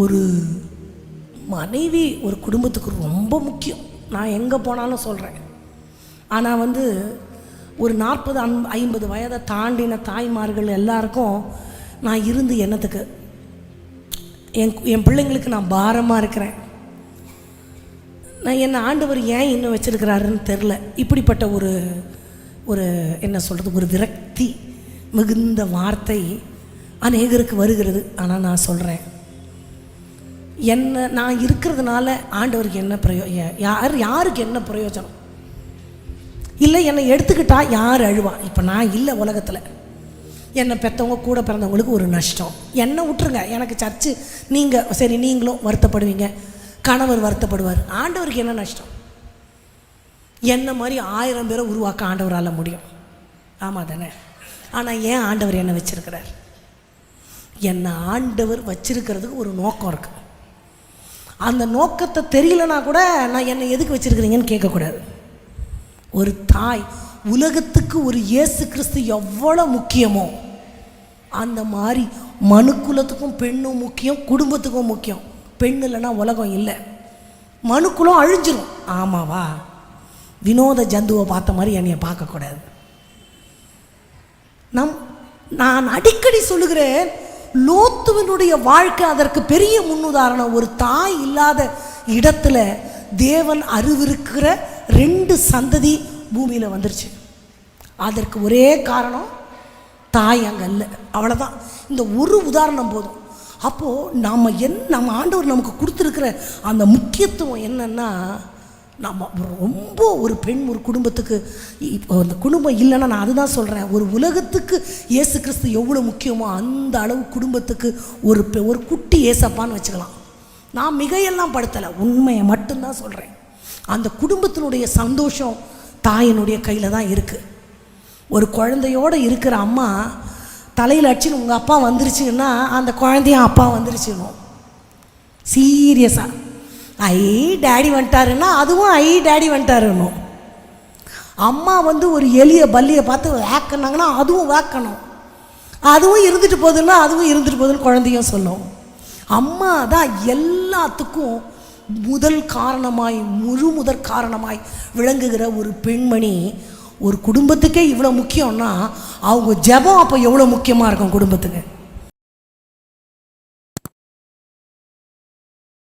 ஒரு மனைவி ஒரு குடும்பத்துக்கு ரொம்ப முக்கியம். நான் எங்கே போனாலும் சொல்கிறேன் ஆனால் வந்து ஒரு நாற்பது அன் ஐம்பது வயதை தாண்டின தாய்மார்கள் எல்லாருக்கும் நான் இருந்து என்னத்துக்கு? என் என் பிள்ளைங்களுக்கு நான் பாரமாக இருக்கிறேன். நான் என்னை ஆண்டவர் ஏன் இன்னும் வச்சுருக்கிறாருன்னு தெரில இப்படிப்பட்ட ஒரு ஒரு என்ன சொல்கிறது ஒரு விரக்தி மிகுந்த வார்த்தை அநேகருக்கு வருகிறது. ஆனால் நான் சொல்கிறேன் என்ன நான் இருக்கிறதுனால ஆண்டவருக்கு என்ன பிரயோ யார் யாருக்கு என்ன பிரயோஜனம்? இல்லை என்னை எடுத்துக்கிட்டா யார் அழுவா? இப்போ நான் இல்லை உலகத்தில். என்னை பெற்றவங்க கூட பிறந்தவங்களுக்கு ஒரு நஷ்டம். என்னை விட்டுருங்க. எனக்கு சர்ச்சு நீங்கள் சரி நீங்களும் வருத்தப்படுவீங்க. கணவர் வருத்தப்படுவார். ஆண்டவருக்கு என்ன நஷ்டம்? என்ன மாதிரி ஆயிரம் பேரை உருவாக்க ஆண்டவரால் முடியும். ஆமாம் தானே? ஆனால் ஏன் ஆண்டவர் என்னை வச்சுருக்கிறார்? என்னை ஆண்டவர் வச்சிருக்கிறதுக்கு ஒரு நோக்கம் இருக்குது அந்த நோக்கத்தை தெரியலனா கூட நான் என்னை எதுக்கு வச்சிருக்கிறீங்கன்னு கேட்கக்கூடாது. ஒரு தாய் உலகத்துக்கு ஒரு இயேசு கிறிஸ்து எவ்வளோ முக்கியமோ அந்த மாதிரி மனுக்குலத்துக்கும் பெண்ணும் முக்கியம் குடும்பத்துக்கும் முக்கியம். பெண் இல்லைன்னா உலகம் இல்லை. மனுக்குலம் அழிஞ்சிரும். ஆமாவா? வினோத ஜந்துவை பார்த்த மாதிரி என்னைய பார்க்கக்கூடாது. நம் நான் அடிக்கடி சொல்லுகிறேன் லோத்துவனுடைய வாழ்க்கை அதற்கு பெரிய முன்னுதாரணம். ஒரு தாய் இல்லாத இடத்துல தேவன் அறிவிருக்கிற ரெண்டு சந்ததி பூமியில் வந்துருச்சு. அதற்கு ஒரே காரணம் தாய் அங்கே இல்லை. அவ்வளோதான் இந்த ஒரு உதாரணம் போதும். அப்போது நாம் என் நம்ம ஆண்டவர் நமக்கு கொடுத்துருக்கிற அந்த முக்கியத்துவம் என்னன்னா நம்ம ரொம்ப ஒரு பெண் ஒரு குடும்பத்துக்கு இப்போ அந்த குடும்பம் இல்லைன்னா நான் அதுதான் சொல்கிறேன் ஒரு உலகத்துக்கு இயேசு கிறிஸ்து எவ்வளோ முக்கியமோ அந்த அளவு குடும்பத்துக்கு ஒரு பெ- ஒரு குட்டி ஏசப்பான்னு வச்சுக்கலாம். நான் மிகையெல்லாம் படுத்தலை. உண்மையை மட்டும்தான் சொல்கிறேன் அந்த குடும்பத்தினுடைய சந்தோஷம் தாயினுடைய கையில் தான் இருக்குது ஒரு குழந்தையோடு இருக்கிற அம்மா தலையில் அடிச்சுன்னு உங்கள் அப்பா வந்துருச்சுன்னா அந்த குழந்தையும் அப்பா வந்துருச்சுன்னு சீரியஸாக ஐ டேடி வந்துட்டாருன்னா அதுவும் ஐ டேடி வந்துட்டாருன்னும் அம்மா வந்து ஒரு எளிய பல்லியை பார்த்து வேக்கனாங்கன்னா அதுவும் வேக்கணும். அதுவும் இருந்துட்டு போகுதுன்னா அதுவும் இருந்துட்டு போகுதுன்னு குழந்தையும் சொல்லும். அம்மா தான் எல்லாத்துக்கும் முதல் காரணமாய் முழு முதற் காரணமாய் விளங்குகிற ஒரு பெண்மணி. ஒரு குடும்பத்துக்கே இவ்வளோ முக்கியம்னா அவங்க ஜெபம் அப்போ எவ்வளோ முக்கியமாக இருக்கும் குடும்பத்துக்கு?